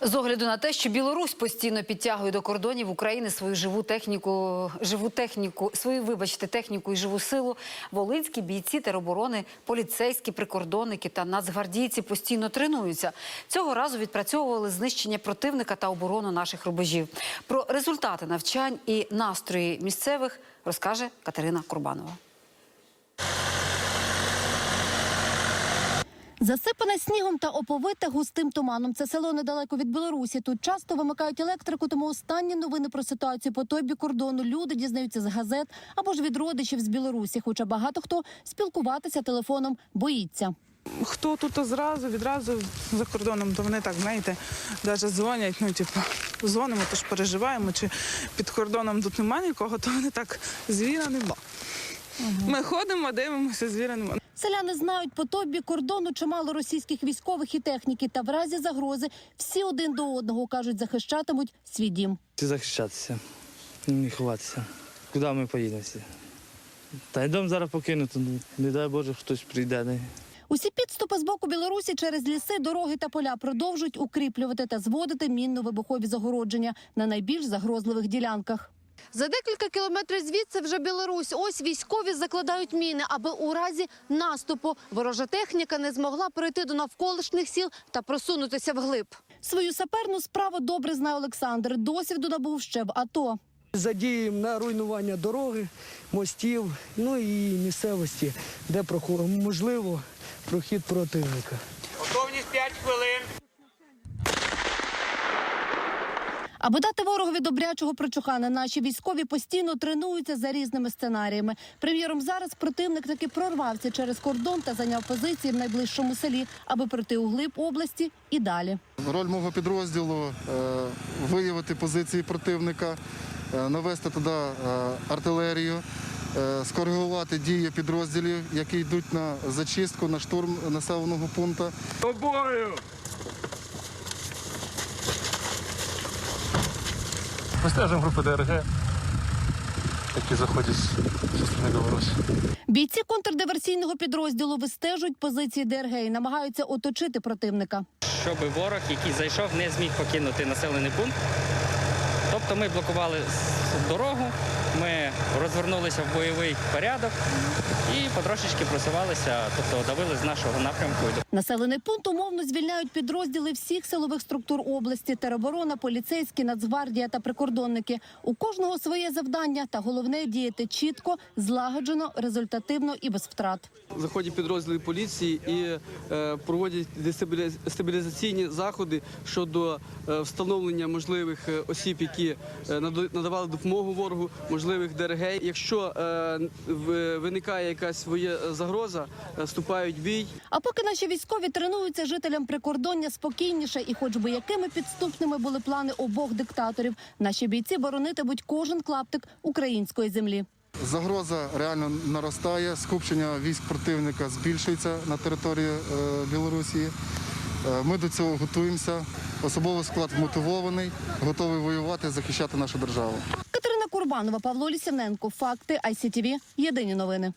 З огляду на те, що Білорусь постійно підтягує до кордонів України свою живу техніку, живу техніку, свою, вибачте, техніку і живу силу, волинські бійці тероборони, поліцейські прикордонники та нацгвардійці постійно тренуються. Цього разу відпрацьовували знищення противника та оборону наших рубежів. Про результати навчань і настрої місцевих розкаже Катерина Курбанова. Засипане снігом та оповите густим туманом. Це село недалеко від Білорусі. Тут часто вимикають електрику, тому останні новини про ситуацію по той бік кордону люди дізнаються з газет або ж від родичів з Білорусі. Хоча багато хто спілкуватися телефоном боїться. Хто тут зразу, відразу за кордоном, то вони так, знаєте, навіть дзвонять, ну, типу, дзвонимо, то ж переживаємо, чи під кордоном тут немає нікого, то вони так, звіра нема. Ми ходимо, дивимося, звіра нема. Селяни знають по той бік кордону чимало російських військових і техніки. Та в разі загрози всі один до одного кажуть, захищатимуть свій дім. Захищатися, не ховатися. Куди ми поїдемо всі? Та й дом зараз покинути, ну, не дай Боже, хтось прийде. Не. Усі підступи з боку Білорусі через ліси, дороги та поля продовжують укріплювати та зводити мінно-вибухові загородження на найбільш загрозливих ділянках. За декілька кілометрів звідси вже Білорусь. Ось військові закладають міни, аби у разі наступу ворожа техніка не змогла пройти до навколишніх сіл та просунутися вглиб. Свою саперну справу добре знає Олександр. Досвіду набув ще в АТО. Задіємо на руйнування дороги, мостів, ну і місцевості, де можливо прохід противника. Готовність 5 хвилин. Аби дати ворогові добрячого прочухана, наші військові постійно тренуються за різними сценаріями. Приміром, зараз противник таки прорвався через кордон та зайняв позиції в найближчому селі, аби пройти у глиб області і далі. Роль мого підрозділу е, виявити позиції противника, е, навести туди е, артилерію, скоригувати дії підрозділів, які йдуть на зачистку, на штурм населеного пункту. Тобою! Вистежуємо групи ДРГ, які заходять зі сторони Білорусі. Бійці контрдиверсійного підрозділу вистежують позиції ДРГ і намагаються оточити противника. щоб ворог, який зайшов, не зміг покинути населений пункт. Тобто ми блокували дорогу, ми розвернулися в бойовий порядок і потрошечки просувалися, тобто давили з нашого напрямку. Населений пункт умовно звільняють підрозділи всіх силових структур області: тероборона, поліцейські, нацгвардія та прикордонники. У кожного своє завдання, та головне діяти чітко, злагоджено, результативно і без втрат. заходять підрозділи поліції і е, проводять стабілізаційні заходи щодо е, встановлення можливих е, осіб, які е, наду- надавали допомогу ворогу, можливих ДРГ. Якщо е, виникає якась своя загроза, е, вступають в бій. А поки наші військові тренуються жителям прикордоння спокійніше, і хоч би якими підступними були плани обох диктаторів, наші бійці боронитимуть кожен клаптик української землі. Загроза реально наростає, скупчення військ противника збільшується на території е, Білорусі. Е, Ми до цього готуємося. Особовий склад мотивований, готовий воювати, захищати нашу державу. Курбанова, Павло Лісівненко. Факти ICTV. Єдині новини.